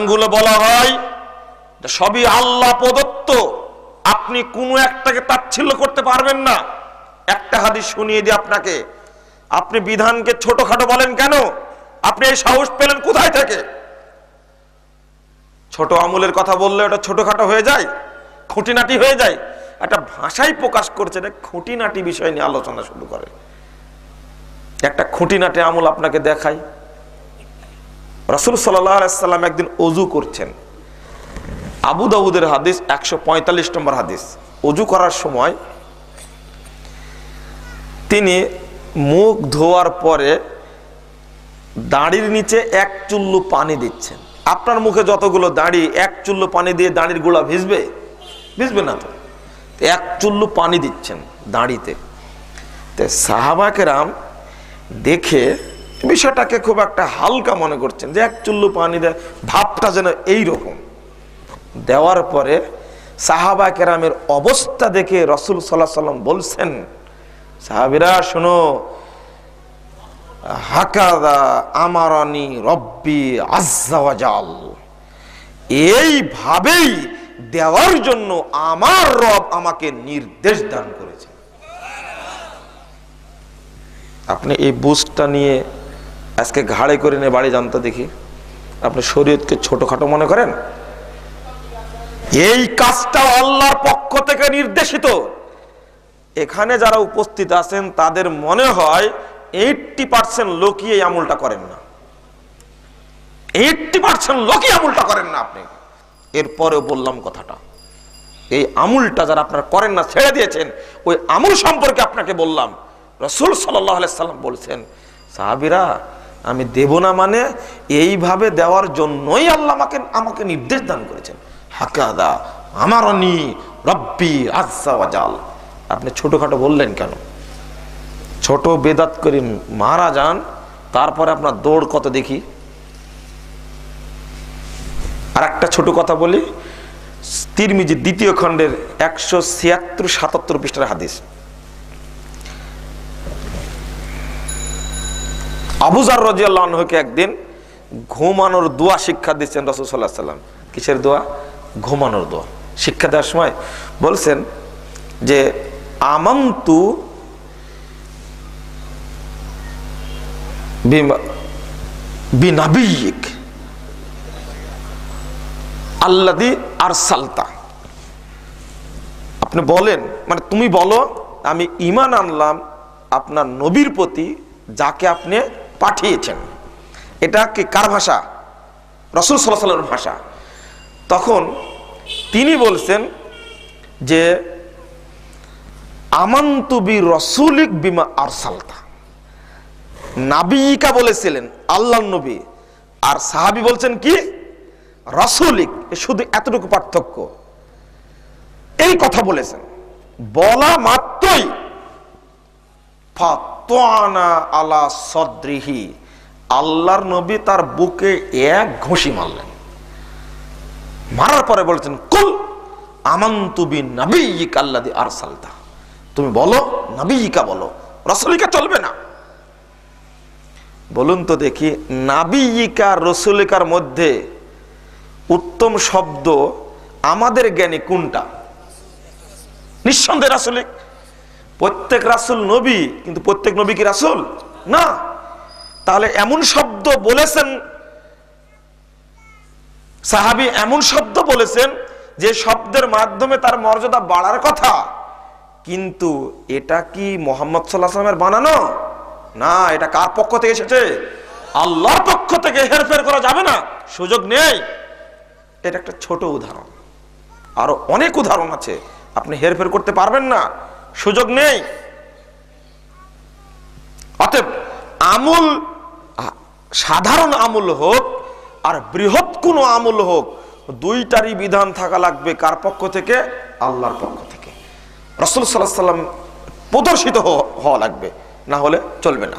গুলো বলা হয় সবই আল্লাহ প্রদত্ত। আপনি কোনো একটাকে তাচ্ছিল্য করতে পারবেন না। একটা হাদিস শুনিয়ে দিই আপনাকে। আপনি বিধানকে ছোটখাটো বলেন কেন? আপনি এই সাহস পেলেন কোথায় থেকে? ছোট আমলের কথা বললে ওটা ছোটখাটো হয়ে যায়, খুঁটিনাটি হয়ে যায়। একটা ভাষাই প্রকাশ করছে এটা খুঁটিনাটি বিষয় নিয়ে আলোচনা শুরু করে। একটা খুঁটিনাটি আমল আপনাকে দেখাই। রসুল সাল্লাম একদিন অজু করছেন। আবু দাউদের হাদিস একশো পঁয়তাল্লিশ নম্বর হাদিস। অজু করার সময় তিনি মুখ ধোয়ার পরে দাড়ির নিচে এক চুল্লু পানি দিচ্ছেন। আপনার মুখে যতগুলো দাঁড়ি, এক চুল্লু পানি দিয়ে দাড়িরগুলা ভিজবে? ভিজবে না তো? এক চুল্লু পানি দিচ্ছেন দাঁড়িতে। তো সাহাবাকেরাম দেখে বিষয়টাকে খুব একটা হালকা মনে করছেন যে এক চুল্লু পানি দেয়, ভাবটা যেন এই রকম দেওয়ার পরে সাহাবা কেরামের অবস্থা দেখে রসুল সাল্লাহ সাল্লাম বলছেন, সাহাবিরা, শোনো হাকাদা আমারানি রব্বি আজ্জাওয়াজাল এইভাবেই দেওয়ার জন্য আমার রব আমাকে নির্দেশ দান করেছে আপনি এই বুঝটা নিয়ে আজকে ঘাড়ে করে নিয়ে বাড়ি জানতে দেখি। আপনি শরীয়তকে ছোটখাটো মনে করেন? এই কাজটা আল্লাহর পক্ষ থেকে নির্দেশিত। এখানে যারা উপস্থিত আছেন, তাদের মনে হয় এইটটি পার্সেন্ট লোকই এই করেন না। এইটটি পার্সেন্ট লোকই করেন না আপনি। বললাম কথাটা। এই আমুলটা যারা করেন না, ছেড়ে দিয়েছেন, ওই আমুল সম্পর্কে আপনাকে বললাম। রসুল সাল্লাম বলছেন, সাহাবিরা আমি দেব না মানে এইভাবে দেওয়ার জন্যই আল্লাহ আমাকে আমাকে নির্দেশ দান করেছেন। হাকাদা আমার অনি রব্বি আজাল আপনি ছোটোখাটো বললেন কেন? ছোট বেদাত করে মারা যান, তারপরে আপনার দৌড় কত দেখি? আর একটা ছোট কথা বলি, তিরমিজি দ্বিতীয় খণ্ডের একশো ছিয়াত্তর সাতাত্তর পৃষ্ঠার হাদিস। আবুজার রাজিয়াল্লাহকে একদিন ঘুমানোর দোয়া শিক্ষা দিচ্ছেন রসুল সাল্লাহ সাল্লাম কিসের দোয়া? ঘুমানোর দোয়া। শিক্ষা দেওয়ার সময় বলছেন যে আমন্তু বিনাবিক আল্লাদি আর সালতা আপনি বলেন মানে তুমি বলো, আমি ইমান আনলাম আপনার নবীর প্রতি, যাকে আপনি পাঠিয়েছেন। এটা কি কার ভাষা? রসুল সাল্লামের ভাষা। তখন তিনি বলছেন যে আমান্তুবি রসুলিক বিমা আর সালতা নাবিকা বলেছিলেন আল্লাহ নবী। আর সাহাবি বলছেন, কি? রসুলিক। শুধু এতটুকু পার্থক্য। এই কথা বলেছেন। বলা ফাতোয়ানা আলা সদ্রিহি। আল্লাহর নবী তার বুকে এক ঘষি মারলেন। মারার পরে বলেছেন, কুল নাবিয়িক আল্লাদি তুমি বলো নাবিয়িকা বলো, রসলিকা চলবে না? বলুন তো দেখি নাবিকা রসুলিকার মধ্যে উত্তম শব্দ আমাদের জ্ঞানী কোনটা? নিঃসন্দেহ রাসুলিক প্রত্যেক রাসুল নবী, কিন্তু প্রত্যেক নবী কি রাসুল? না। তাহলে এমন শব্দ বলেছেন, সাহাবি এমন শব্দ বলেছেন যে শব্দের মাধ্যমে তার মর্যাদা বাড়ার কথা। কিন্তু এটা কি মোহাম্মদ সাল্লাহামের বানানো? না, এটা কার পক্ষ থেকে এসেছে? আল্লাহর পক্ষ থেকে হেরফের করা যাবে না, সুযোগ নেই। এটা একটা ছোট উদাহরণ। আরও অনেক উদাহরণ আছে, আপনি হেরফের করতে পারবেন না। সুযোগ নেই। অতএব আমুল সাধারণ আমুল হোক আর বৃহৎ কোনো আমুল হোক, দুইটারই বিধান থাকা লাগবে কার পক্ষ থেকে? আল্লাহর পক্ষ থেকে। রসুল সাল্লাহ সাল্লাম প্রদর্শিত হওয়া লাগবে, না হলে চলবে না।